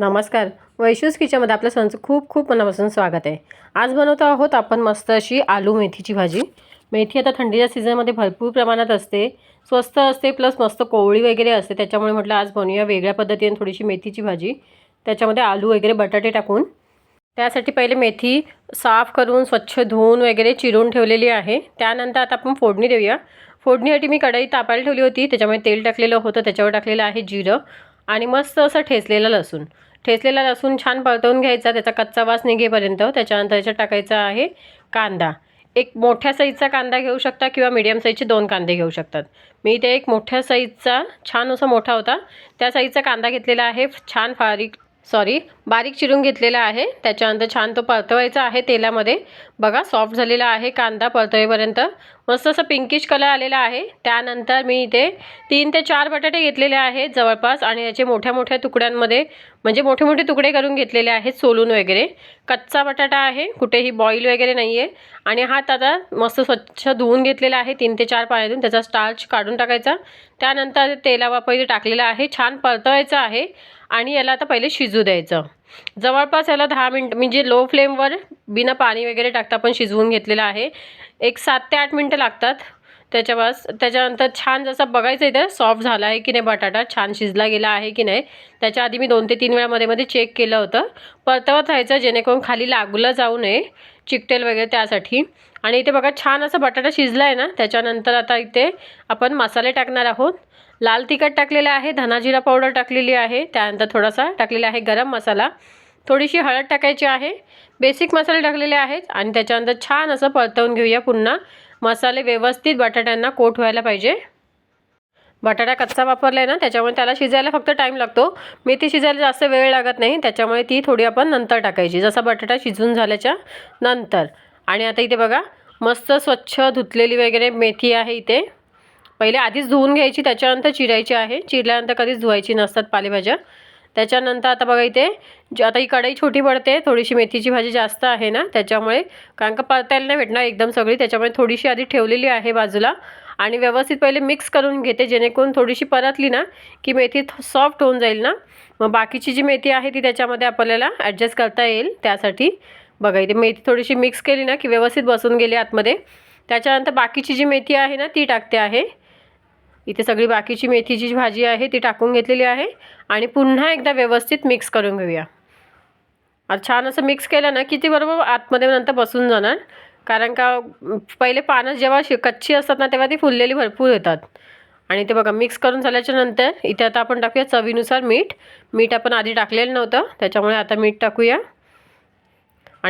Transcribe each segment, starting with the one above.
नमस्कार. वैशूस किचनमध्ये आपल्या सणचं खूप खूप मनापासून स्वागत आहे. आज बनवतो आहोत आपण मस्त अशी आलू मेथीची भाजी. मेथी आता थंडीच्या सीझनमध्ये भरपूर प्रमाणात असते. स्वस्त असते प्लस मस्त कोवळी वगैरे असते. त्याच्यामुळे म्हटलं आज बनवूया वेगळ्या पद्धतीने थोडीशी मेथीची भाजी. त्याच्यामध्ये आलू वगैरे बटाटे टाकून. त्यासाठी पहिले मेथी साफ करून स्वच्छ धुवून वगैरे चिरून ठेवलेली आहे. त्यानंतर आता आपण फोडणी देऊया. फोडणीसाठी मी कढई तापायला ठेवली होती. त्याच्यामुळे तेल टाकलेलं होतं. त्याच्यावर टाकलेलं आहे जिरं आणि मस्त असं ठेचलेलं लसूण. ठेचलेला लसूण छान परतवून घ्यायचा त्याचा कच्चा वास निघेपर्यंत त्याच्यानंतर त्याच्यात टाकायचा आहे कांदा. एक मोठ्या साईजचा कांदा घेऊ शकता किंवा मीडियम साईजचे दोन कांदे घेऊ शकतात. मी ते एक मोठ्या साईजचा छान असा मोठा होता. त्या साईजचा कांदा घेतलेला आहे छान फारीक सॉरी बारीक चिरून घेतलेला आहे. त्याच्यानंतर छान तो परतवायचा आहे तेलामध्ये. बघा सॉफ्ट झालेला आहे कांदा परतवेपर्यंत. मस्त असं पिंकिश कलर आलेला आहे. त्यानंतर मी इथे तीन ते चार बटाटे घेतलेले आहेत जवळपास आणि याचे मोठ्या मोठ्या तुकड्यांमध्ये म्हणजे मोठे मोठे तुकडे करून घेतलेले आहेत सोलून वगैरे. कच्चा बटाटा आहे कुठेही बॉईल वगैरे नाही आहे आणि हा आता मस्त स्वच्छ धुवून घेतलेला आहे तीन ते चार पाण्यातून. त्याचा स्टार्च काढून टाकायचा. त्यानंतर तेलावर पहिले टाकलेला आहे. छान परतवायचं आहे. आणि याला आता पहिले शिजू द्यायचं. जवळपास याला दहा मिनटं म्हणजे लो फ्लेमवर बिना पाणी वगैरे टाकता पण शिजवून घेतलेलं आहे. एक सात ते आठ मिनटं लागतात. त्याच्यापास त्याच्यानंतर छान जसं बघायचं इथं सॉफ्ट झाला आहे की नाही बटाटा छान शिजला गेला आहे की नाही त्याच्या आधी मी दोन ते तीन वेळा मध्ये मध्ये चेक केलं होतं. परतवत राहायचं जेणेकरून खाली लागलं जाऊ नये. चिकटेल वगैरे त्यासाठी. आणि इथे बघा छान असा बटाटा शिजला आहे ना त्याच्यानंतर आता इथे आपण मसाले टाकणार आहोत. लाल तिखट टाकलेलं आहे धनाजिरा पावडर टाकलेली आहे त्यानंतर थोडासा टाकलेला आहे गरम मसाला. थोडीशी हळद टाकायची आहे. बेसिक मसाले टाकलेले आहेत आणि त्याच्यानंतर छान असं परतवून घेऊया पुन्हा. मसाले व्यवस्थित बटाट्यांना कोट व्हायला पाहिजे. बटाटा कच्चा वापरला आहे ना त्याच्यामुळे त्याला शिजायला फक्त टाईम लागतो. मेथी शिजायला जास्त वेळ लागत नाही त्याच्यामुळे ती थोडी आपण नंतर टाकायची. जसा बटाटा शिजून झाल्याच्यानंतर. आणि आता इथे बघा मस्त स्वच्छ धुतलेली वगैरे मेथी आहे इथे. पहिले आधीच धुवून घ्यायची त्याच्यानंतर चिरायची आहे. चिरल्यानंतर कधीच धुवायची नसतात पालेभाज्या. त्याच्यानंतर आता बघा इथे जी आता ही कढई छोटी पडते थोडीशी मेथीची भाजी जास्त आहे ना त्याच्यामुळे कारण का परतायला नाही भेटणार एकदम सगळी त्याच्यामुळे थोडीशी आधी ठेवलेली आहे बाजूला. आणि व्यवस्थित पहिले मिक्स करून घेते जेणेकरून थोडीशी परतली ना की मेथी सॉफ्ट होऊन जाईल ना. मग बाकीची जी मेथी आहे ती त्याच्यामध्ये आपल्याला ॲडजस्ट करता येईल त्यासाठी. बघा इथे मेथी थोडीशी मिक्स केली ना की व्यवस्थित बसून गेली आतमध्ये. त्याच्यानंतर बाकीची जी मेथी आहे ना ती टाकते आहे. इथे सगळी बाकीची मेथीची जी भाजी आहे ती टाकून घेतलेली आहे आणि पुन्हा एकदा व्यवस्थित मिक्स करून घेऊया. आता छान असं मिक्स केलं ना की ती बरोबर आतमध्ये नंतर बसून जाणार. कारण का पहिले पानं जेव्हा शि कच्ची असतात ना तेव्हा ती फुललेली भरपूर येतात. आणि ते बघा मिक्स करून झाल्याच्यानंतर इथे आता आपण टाकूया चवीनुसार मीठ. मीठ आपण आधी टाकलेलं नव्हतं त्याच्यामुळे आता मीठ टाकूया.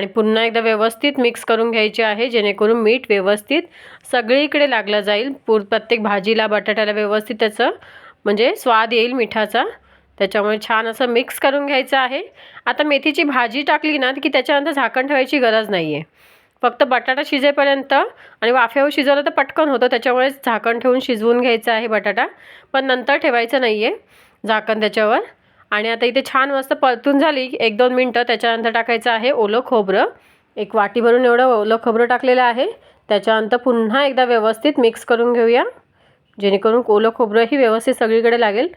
आणि पुन्हा एकदा व्यवस्थित मिक्स करून घ्यायचे आहे जेणेकरून मीठ व्यवस्थित सगळीकडे लागलं जाईल. पूर प्रत्येक भाजीला बटाट्याला व्यवस्थित त्याचं म्हणजे स्वाद येईल मिठाचा. त्याच्यामुळे छान असं मिक्स करून घ्यायचं आहे. आता मेथीची भाजी टाकली ना की त्याच्यानंतर झाकण ठेवायची गरज नाही आहे फक्त बटाटा शिजेपर्यंत आणि वाफ्यावर शिजवलं तर पटकन होतं त्याच्यामुळे झाकण ठेवून शिजवून घ्यायचं आहे बटाटा. पण नंतर ठेवायचं नाही आहे झाकण त्याच्यावर. आणि आता इथे छान मस्त परतून झाली. एक दोन मिनटं त्याच्यानंतर टाकायचं आहे ओलं खोबरं. एक वाटी भरून एवढं ओलं खोबरं टाकलेलं आहे. त्याच्यानंतर पुन्हा एकदा व्यवस्थित मिक्स करून घेऊया. जेणेकरून ओलं खोबरंही व्यवस्थित सगळीकडे लागेल.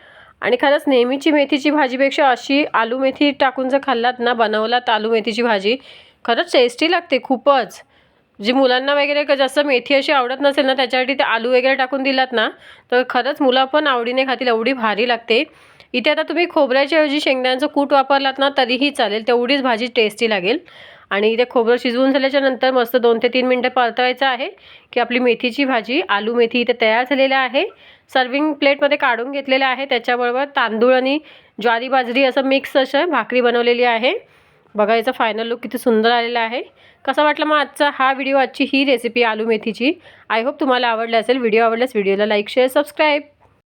आणि खरंच नेहमीची मेथीची भाजीपेक्षा अशी आलू मेथी टाकून जर खाल्लात ना बनवलात आलू मेथीची भाजी खरंच टेस्टी लागते खूपच. जी मुलांना वगैरे क- जसं मेथी अशी आवडत नसेल ना त्याच्यासाठी ते आलू वगैरे टाकून दिलात ना तर खरंच मुलं पण आवडीने खातील एवढी भारी लागते. इथे आता तुम्ही खोबऱ्याच्या ऐवजी शेंगदाण्याचं कूट वापरलात ना तरीही चालेल. तेवढीच भाजी टेस्टी लागेल. आणि इथे खोबरं शिजवून झाल्याच्यानंतर मस्त दोन ते तीन मिनटं परतवायचं आहे की आपली मेथीची भाजी आलू मेथी इथे तयार झालेली आहे. सर्विंग प्लेटमध्ये काढून घेतलेलं आहे. त्याच्याबरोबर तांदूळ आणि ज्वारी बाजरी असं मिक्स असं भाकरी बनवलेली आहे. बघा याचा फायनल लुक किती सुंदर आलेला आहे. कसा वाटला मग आजचा हा व्हिडिओ आजची ही रेसिपी आलू मेथीची? आय होप तुम्हाला आवडली असेल. व्हिडिओ आवडल्यास व्हिडिओला लाईक शेअर सबस्क्राईब